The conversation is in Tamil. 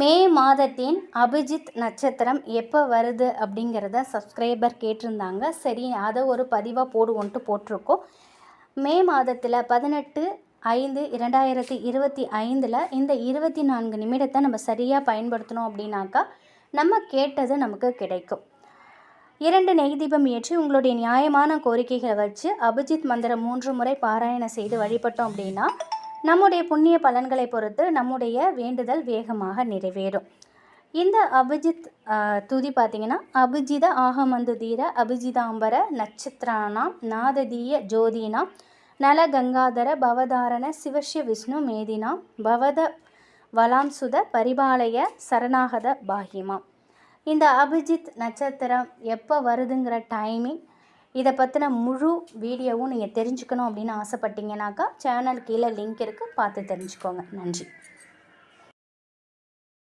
மே மாதத்தின் அபிஜித் நட்சத்திரம் எப்போ வருது அப்படிங்கிறத சப்ஸ்கிரைபர் கேட்டிருந்தாங்க. சரி அதை ஒரு பதிவாக போடுவோன்ட்டு போட்டிருக்கோம். மே மாதத்தில் பதினெட்டு ஐந்து இரண்டாயிரத்தி இருபத்தி ஐந்தில் இந்த இருபத்தி நான்கு நிமிடத்தை நம்ம சரியாக பயன்படுத்தினோம் அப்படின்னாக்கா நம்ம கேட்டது நமக்கு கிடைக்கும். இரண்டு நெய் தீபம் ஏற்றி உங்களுடைய நியாயமான கோரிக்கைகளை வச்சு அபிஜித் மந்திரம் மூன்று முறை பாராயணம் செய்து வழிபட்டோம் அப்படின்னா நம்முடைய புண்ணிய பலன்களை பொறுத்து நம்முடைய வேண்டுதல் வேகமாக நிறைவேறும். இந்த அபிஜித் துதி பார்த்திங்கன்னா அபிஜித ஆகமந்து தீர அபிஜிதாம்பர நட்சத்திரானாம் நாததீய ஜோதினாம் நல கங்காதர பவதாரண சிவஷ்ய விஷ்ணு மேதினாம் பவத வலாம்சுத பரிபாலய சரணாகத பாகிமாம். இந்த அபிஜித் நட்சத்திரம் எப்போ வருதுங்கிற டைமிங் இதை பற்றின முழு வீடியோவும் நீங்கள் தெரிஞ்சுக்கணும் அப்படின்னு ஆசைப்பட்டீங்கன்னாக்கா சேனல் கீழே லிங்க் இருக்குது பார்த்து தெரிஞ்சுக்கோங்க. நன்றி.